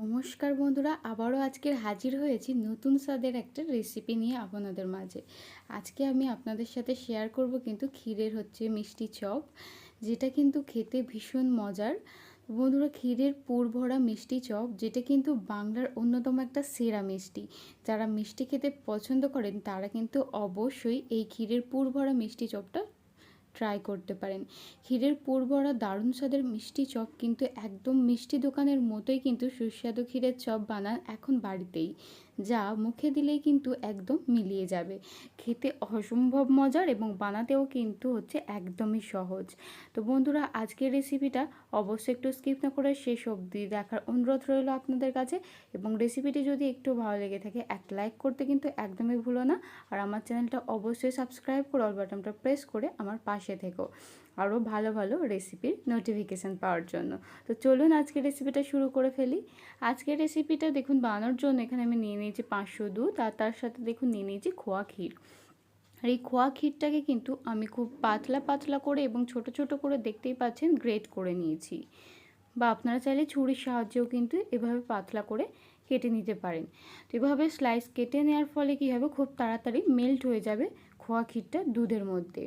নমস্কার বন্ধুরা, আবারও আজকের হাজির হয়েছি নতুন স্বাদের একটা রেসিপি নিয়ে আপনাদের মাঝে। আজকে আমি আপনাদের সাথে শেয়ার করব কিন্তু ক্ষীরের হচ্ছে মিষ্টি চপ, যেটা কিন্তু খেতে ভীষণ মজার। বন্ধুরা, ক্ষীরের পুর ভরা মিষ্টি চপ, যেটা কিন্তু বাংলার অন্যতম একটা সেরা মিষ্টি। যারা মিষ্টি খেতে পছন্দ করেন, তারা কিন্তু অবশ্যই এই ক্ষীরের পুর ভরা মিষ্টি চপটা ট্রাই করতে পারেন। ক্ষীরের পুরবড়া দারুণ স্বাদের মিষ্টি চপ কিন্তু একদম মিষ্টি দোকানের মতোই কিন্তু সুস্বাদু ক্ষীরের চপ বানান এখন বাড়িতেই, যা মুখে দিলেই কিন্তু একদম মিলিয়ে যাবে। খেতে অসম্ভব মজার এবং বানাতেও কিন্তু হচ্ছে একদমই সহজ। তো বন্ধুরা, আজকের রেসিপিটা অবশ্যই একটু স্কিপ না করে শেষ অবধি দেখার অনুরোধ রইল আপনাদের কাছে। এবং রেসিপিটি যদি একটু ভালো লেগে থাকে, এক লাইক করতে কিন্তু একদমই ভুলো না। আর আমার চ্যানেলটা অবশ্যই সাবস্ক্রাইব করে অল বাটনটা প্রেস করে আমার পাশে থেকো। আরও ভালো ভালো রেসিপির নোটিফিকেশান পাওয়ার জন্য। তো চলুন আজকের রেসিপিটা শুরু করে ফেলি। আজকের রেসিপিটা দেখুন বানানোর জন্য এখানে আমি নিয়ে নিয়েছি পাঁচশো দুধ আর তার সাথে দেখুন নিয়ে নিয়েছি খোয়া ক্ষীর। আর এই খোয়া ক্ষীরটাকে কিন্তু আমি খুব পাতলা পাতলা করে এবং ছোট ছোট করে দেখতেই পাচ্ছেন গ্রেট করে নিয়েছি। বা আপনারা চাইলে ছুরির সাহায্যেও কিন্তু এভাবে পাতলা করে কেটে নিতে পারেন। তো এভাবে স্লাইস কেটে নেওয়ার ফলে কী হবে? খুব তাড়াতাড়ি মেল্ট হয়ে যাবে খোয়া ক্ষীরটা দুধের মধ্যে।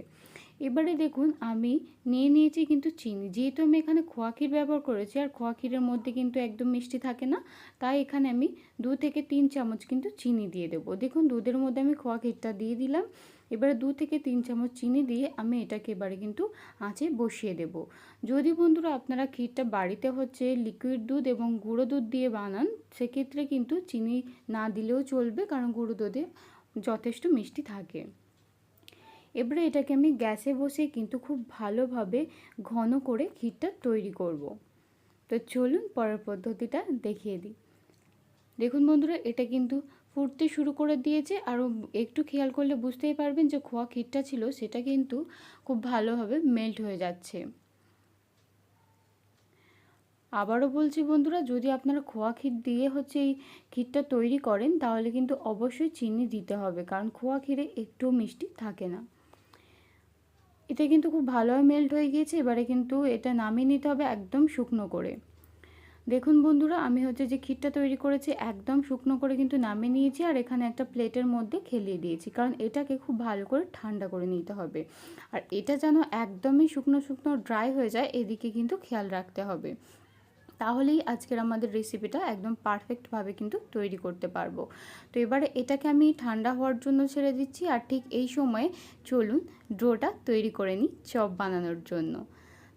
এবারে দেখুন আমি নিয়ে নিয়েছি কিন্তু চিনি। যেহেতু আমি এখানে খোয়া ক্ষীর ব্যবহার করেছি আর খোয়া ক্ষীরের মধ্যে কিন্তু একদম মিষ্টি থাকে না, তাই এখানে আমি দু থেকে তিন চামচ কিন্তু চিনি দিয়ে দেবো। দেখুন দুধের মধ্যে আমি খোয়া ক্ষীরটা দিয়ে দিলাম। এবারে দু থেকে তিন চামচ চিনি দিয়ে আমি এটাকে এবারে কিন্তু আঁচে বসিয়ে দেব। যদি বন্ধুরা আপনারা ক্ষীরটা বাড়িতে হচ্ছে লিকুইড দুধ এবং গুঁড়ো দুধ দিয়ে বানান, সেক্ষেত্রে কিন্তু চিনি না দিলেও চলবে কারণ গুঁড়ো দুধে যথেষ্ট মিষ্টি থাকে। এবারে এটাকে আমি গ্যাসে বসিয়ে কিন্তু খুব ভালোভাবে ঘন করে ক্ষীরটা তৈরি করব। তো চলুন পরের পদ্ধতিটা দেখিয়ে দিই। দেখুন বন্ধুরা, এটা কিন্তু ফুটতে শুরু করে দিয়েছে। আরও একটু খেয়াল করলে বুঝতেই পারবেন যে খোয়া ক্ষীরটা ছিল, সেটা কিন্তু খুব ভালোভাবে মেল্ট হয়ে যাচ্ছে। আবারও বলছি বন্ধুরা, যদি আপনারা খোয়া ক্ষীর দিয়ে হচ্ছে এই ক্ষীরটা তৈরি করেন, তাহলে কিন্তু অবশ্যই চিনি দিতে হবে, কারণ খোয়া ক্ষীরে একটু মিষ্টি থাকে না। এটা কিন্তু খুব ভালোভাবে মেল্ট হয়ে গিয়েছে, এবারে কিন্তু এটা নামিয়ে নিতে হবে একদম শুকনো করে। দেখুন বন্ধুরা, আমি হচ্ছে যে ক্ষীরটা তৈরি করেছি, একদম শুকনো করে কিন্তু নামিয়ে নিয়েছি আর এখানে একটা প্লেটের মধ্যে খেলিয়ে দিয়েছি, কারণ এটাকে খুব ভালো করে ঠান্ডা করে নিতে হবে। আর এটা যেন একদমই শুকনো শুকনো ড্রাই হয়ে যায়, এদিকে কিন্তু খেয়াল রাখতে হবে। তাহলেই আজকের আমাদের রেসিপিটা একদম পারফেক্টভাবে কিন্তু তৈরি করতে পারব। তো এবারে এটাকে আমি ঠান্ডা হওয়ার জন্য ছেড়ে দিচ্ছি, আর ঠিক এই সময়ে চলুন ডোটা তৈরি করে নিই চপ বানানোর জন্য।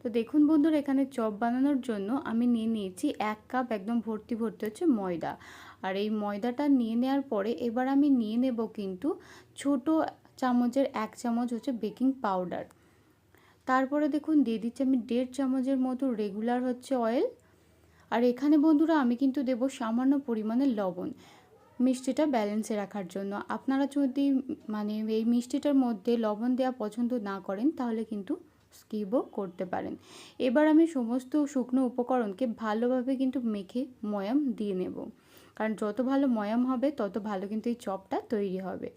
তো দেখুন বন্ধুরা, এখানে চপ বানানোর জন্য আমি নিয়ে নিয়েছি এক কাপ একদম ভর্তি ভর্তি হচ্ছে ময়দা। আর এই ময়দাটা নিয়ে নেওয়ার পরে এবার আমি নিয়ে নেব কিন্তু ছোট চামচের এক চামচ হচ্ছে বেকিং পাউডার। তারপরে দেখুন দিয়ে দিচ্ছি আমি দেড় চামচের মতো রেগুলার হচ্ছে অয়েল। আর এখানে বন্ধুরা আমি কিন্তু দেব সামান্য পরিমাণে লবণ মিষ্টিটা ব্যালেন্সে রাখার জন্য। আপনারা যদি মানে এই মিষ্টিটার মধ্যে লবণ দেওয়া পছন্দ না করেন তাহলে কিন্তু স্কিপও করতে পারেন। এবার আমি সমস্ত শুকনো উপকরণকে ভালোভাবে কিন্তু মেখে ময়াম দিয়ে নেব। কারণ যত ভালো ময়াম হবে, তত ভালো কিন্তু এই চপটা তৈরি হবে।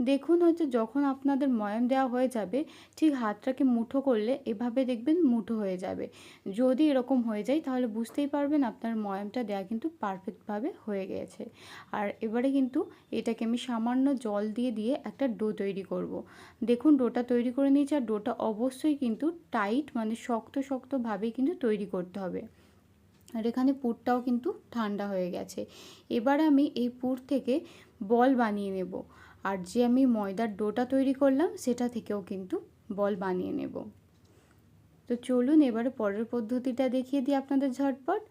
দেখুন হচ্ছে যখন আপনাদের ময়াম দেওয়া হয়ে যাবে, ঠিক হাতটাকে মুঠো করলে এভাবে দেখবেন মুঠো হয়ে যাবে। যদি এরকম হয়ে যায়, তাহলে বুঝতেই পারবেন আপনার ময়ামটা দেওয়া কিন্তু পারফেক্টভাবে হয়ে গেছে। আর এবারে কিন্তু এটাকে আমি সামান্য জল দিয়ে দিয়ে একটা ডো তৈরি করব। দেখুন ডোটা তৈরি করে নিয়েছি, আর ডোটা অবশ্যই কিন্তু টাইট মানে শক্ত শক্তভাবেই কিন্তু তৈরি করতে হবে। আর এখানে পুরটাও কিন্তু ঠান্ডা হয়ে গেছে। এবার আমি এই পুর থেকে বল বানিয়ে নেব। আর যে আমি ময়দার ডোটা তৈরি করলাম, সেটা থেকেও কিন্তু বল বানিয়ে নেব। তো চলুন এবারে পরের পদ্ধতিটা দেখিয়ে দিই আপনাদের ঝটপট।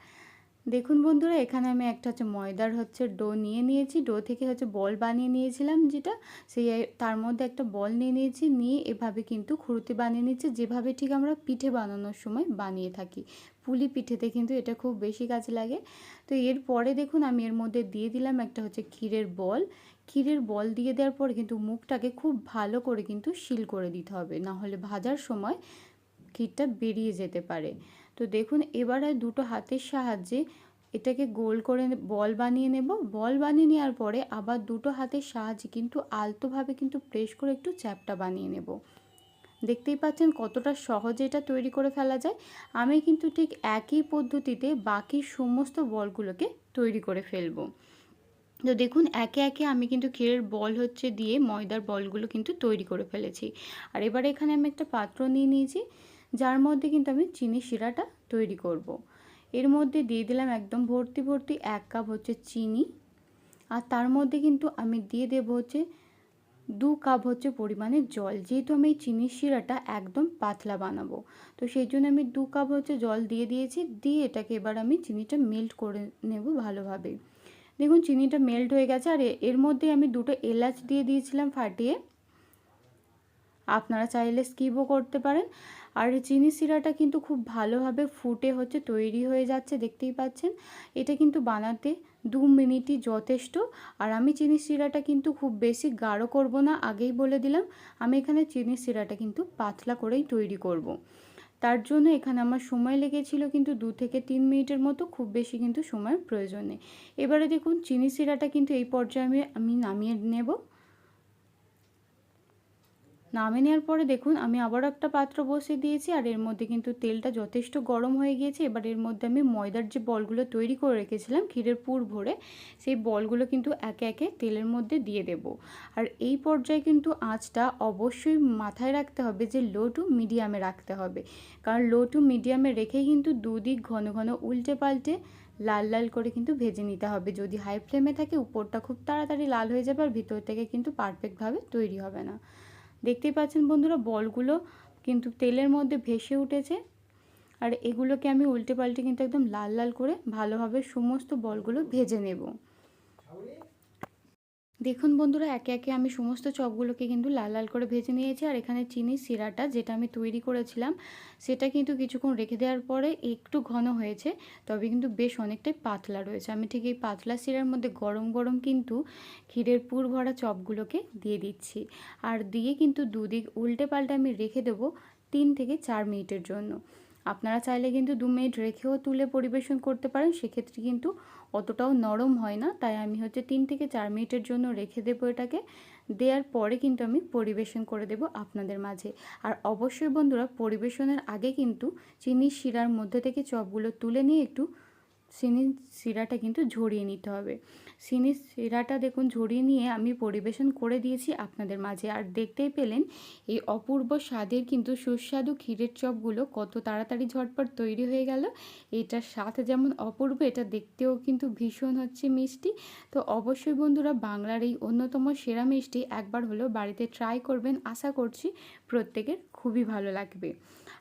দেখুন বন্ধুরা, এখানে আমি একটা হচ্ছে ময়দার হচ্ছে ডো নিয়ে নিয়েছি। ডো থেকে হচ্ছে বল বানিয়ে নিয়েছিলাম যেটা, সেই তার মধ্যে একটা বল নিয়ে নিয়েছি, নিয়ে এভাবে কিন্তু খুরুতি বানিয়ে নিচ্ছে। যেভাবে ঠিক আমরা পিঠে বানানোর সময় বানিয়ে থাকি। পুলি পিঠেতে কিন্তু এটা খুব বেশি কাজে লাগে। তো এরপরে দেখুন, আমি এর মধ্যে দিয়ে দিলাম একটা হচ্ছে ক্ষীরের বল। ক্ষীরের বল দিয়ে দেওয়ার পরে কিন্তু মুখটাকে খুব ভালো করে কিন্তু শিল করে দিতে হবে। না হলে ভাজার সময় ক্ষীরটা বেরিয়ে যেতে পারে। তো দেখুন, এবার দুটো হাতের সাহায্যে এটাকে গোল করে বল বানিয়ে নেব। বল বানিয়ে নেওয়ার পরে আবার দুটো হাতের সাহায্যে কিন্তু আলতোভাবে কিন্তু প্রেস করে একটু চ্যাপটা বানিয়ে নেব। দেখতেই পাচ্ছেন কতটা সহজে এটা তৈরি করে ফেলা যায়। আমি কিন্তু ঠিক একই পদ্ধতিতে বাকি সমস্ত বলগুলোকে তৈরি করে ফেলব। তো দেখুন, একে একে আমি কিন্তু ক্ষীরের বল হচ্ছে দিয়ে ময়দার বলগুলো কিন্তু তৈরি করে ফেলেছি। আর এবার এখানে আমি একটা পাত্র নিয়ে নিয়েছি, যার মধ্যে কিন্তু আমি চিনি শিরাটা তৈরি করব। এর মধ্যে দিয়ে দিলাম একদম ভর্তি ভর্তি এক কাপ হচ্ছে চিনি, আর তার মধ্যে কিন্তু আমি দিয়ে দেব হচ্ছে দু কাপ হচ্ছে পরিমাণে জল। যেহেতু আমি এই চিনির শিরাটা একদম পাতলা বানাবো, তো সেই জন্য আমি দু কাপ হচ্ছে জল দিয়ে দিয়েছি, দিয়ে এটাকে এবার আমি চিনিটা মেল্ট করে নেব ভালোভাবে। দেখুন, চিনিটা মেল্ট হয়ে গেছে আর এর মধ্যে আমি দুটো এলাচ দিয়ে দিয়েছিলাম ফাটিয়ে। আপনারা চাইলে স্কিপও করতে পারেন। আর চিনি শিরাটা কিন্তু খুব ভালোভাবে ফুটে হচ্ছে, তৈরি হয়ে যাচ্ছে, দেখতেই পাচ্ছেন। এটা কিন্তু বানাতে দু মিনিটই যথেষ্ট। আর আমি চিনি শিরাটা কিন্তু খুব বেশি গাঢ় করব না, আগেই বলে দিলাম। আমি এখানে চিনি শিরাটা কিন্তু পাতলা করেই তৈরি করব। তার জন্য এখানে আমার সময় লেগেছিল কিন্তু দু থেকে তিন মিনিটের মতো, খুব বেশি কিন্তু সময় প্রয়োজন নেই। এবারে দেখুন, চিনি সিরাটা কিন্তু এই পর্যায়ে আমি আমি নামিয়ে নেব। নামে নেওয়ার পরে দেখুন, আমি আবারও একটা পাত্র বসিয়ে দিয়েছি, আর এর মধ্যে কিন্তু তেলটা যথেষ্ট গরম হয়ে গিয়েছে। এবার এর মধ্যে আমি ময়দার যে বলগুলো তৈরি করে রেখেছিলাম, ক্ষীরের পুর ভরে, সেই বলগুলো কিন্তু একে একে তেলের মধ্যে দিয়ে দেব। আর এই পর্যায়ে কিন্তু আঁচটা অবশ্যই মাথায় রাখতে হবে যে লো টু মিডিয়ামে রাখতে হবে। কারণ লো টু মিডিয়ামে রেখেই কিন্তু দুদিক ঘন ঘন উল্টে পাল্টে লাল লাল করে কিন্তু ভেজে নিতে হবে। যদি হাই ফ্লেমে থাকে, উপরটা খুব তাড়াতাড়ি লাল হয়ে যাবে, আর ভিতর থেকে কিন্তু পারফেক্টভাবে তৈরি হবে না। দেখতেই পাচ্ছেন বন্ধুরা, বলগুলো কিন্তু তেলের মধ্যে ভেসে উঠেছে। আর এগুলোকে আমি উল্টে পাল্টে কিন্তু একদম লাল লাল করে ভালোভাবে সমস্ত বলগুলো ভেজে নেব। দেখুন বন্ধুরা, একে একে আমি সমস্ত চপগুলোকে কিন্তু লাল লাল করে ভেজে নিয়েছি। আর এখানে চিনি সিরাটা যেটা আমি তৈরি করেছিলাম, সেটা কিন্তু কিছুক্ষণ রেখে দেওয়ার পরে একটু ঘন হয়েছে, তবে কিন্তু বেশ অনেকটাই পাতলা রয়েছে। আমি ঠিক এই পাতলা সিরার মধ্যে গরম গরম কিন্তু ক্ষীরের পুর ভরা চপগুলোকে দিয়ে দিচ্ছি। আর দিয়ে কিন্তু দুদিক উল্টে পাল্টে আমি রেখে দেবো তিন থেকে চার মিনিটের জন্য। আপনারা চাইলে কিন্তু দু মিনিট রেখেও তুলে পরিবেশন করতে পারেন, সেক্ষেত্রে কিন্তু অতটাও নরম হয় না। তাই আমি হচ্ছে তিন থেকে চার মিনিটের জন্য রেখে দেবো এটাকে। দেওয়ার পরে কিন্তু আমি পরিবেশন করে দেব আপনাদের মাঝে। আর অবশ্যই বন্ধুরা, পরিবেশনের আগে কিন্তু চিনি শিরার মধ্যে থেকে চপগুলো তুলে নিয়ে একটু চিনির শিরাটা কিন্তু ঝরিয়ে নিতে হবে। চিনির শিরাটা দেখুন ঝরিয়ে নিয়ে আমি পরিবেশন করে দিয়েছি আপনাদের মাঝে। আর দেখতেই পেলেন, এই অপূর্ব স্বাদের কিন্তু সুস্বাদু ক্ষীরের চপগুলো কত তাড়াতাড়ি ঝটপট তৈরি হয়ে গেল। এটার স্বাদ যেমন অপূর্ব, এটা দেখতেও কিন্তু ভীষণ হচ্ছে মিষ্টি। তো অবশ্যই বন্ধুরা, বাংলার এই অন্যতম সেরা মিষ্টি একবার হলেও বাড়িতে ট্রাই করবেন। আশা করছি প্রত্যেকের খুবই ভালো লাগবে।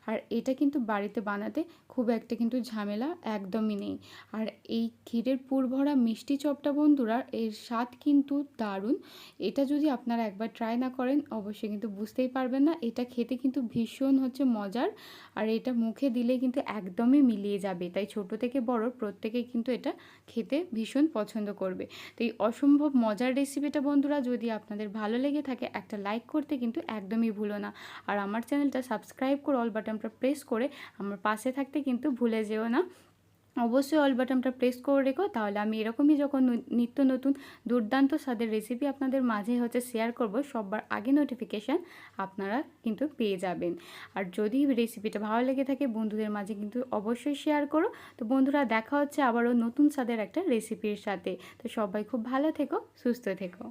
আর এটা কিন্তু বাড়িতে বানাতে খুব একটা কিন্তু ঝামেলা একদমই নেই। আর এই ক্ষীরের পুর ভরা মিষ্টি চপটা বন্ধুরা, এর স্বাদ কিন্তু দারুণ। এটা যদি আপনারা একবার ট্রাই না করেন, অবশ্যই কিন্তু বুঝতেই পারবেন না। এটা খেতে কিন্তু ভীষণ হচ্ছে মজার। আর এটা মুখে দিলে কিন্তু একদমই মিলিয়ে যাবে। তাই ছোট থেকে বড় প্রত্যেকেই কিন্তু এটা খেতে ভীষণ পছন্দ করবে। তো এই অসম্ভব মজার রেসিপিটা বন্ধুরা, যদি আপনাদের ভালো লেগে থাকে, একটা লাইক করতে কিন্তু একদমই ভুলো না। আর আমার চ্যানেলটা সাবস্ক্রাইব করে অল বাটনটা প্রেস করে আমার পাশে থাকতে কিন্তু ভুলে যেও না। অবশ্যই অল বাটনটা প্রেস করে রেখো, তাহলে আমি এরকমই যখন নিত্য নতুন দুর্দান্ত স্বাদের রেসিপি আপনাদের মাঝে হচ্ছে শেয়ার করব সবার আগে নোটিফিকেশান আপনারা কিন্তু পেয়ে যাবেন। আর যদি রেসিপিটা ভালো লেগে থাকে, বন্ধুদের মাঝে কিন্তু অবশ্যই শেয়ার করো। তো বন্ধুরা, দেখা হচ্ছে আবারও নতুন স্বাদের একটা রেসিপির সাথে। তো সবাই খুব ভালো থেকো, সুস্থ থেকো।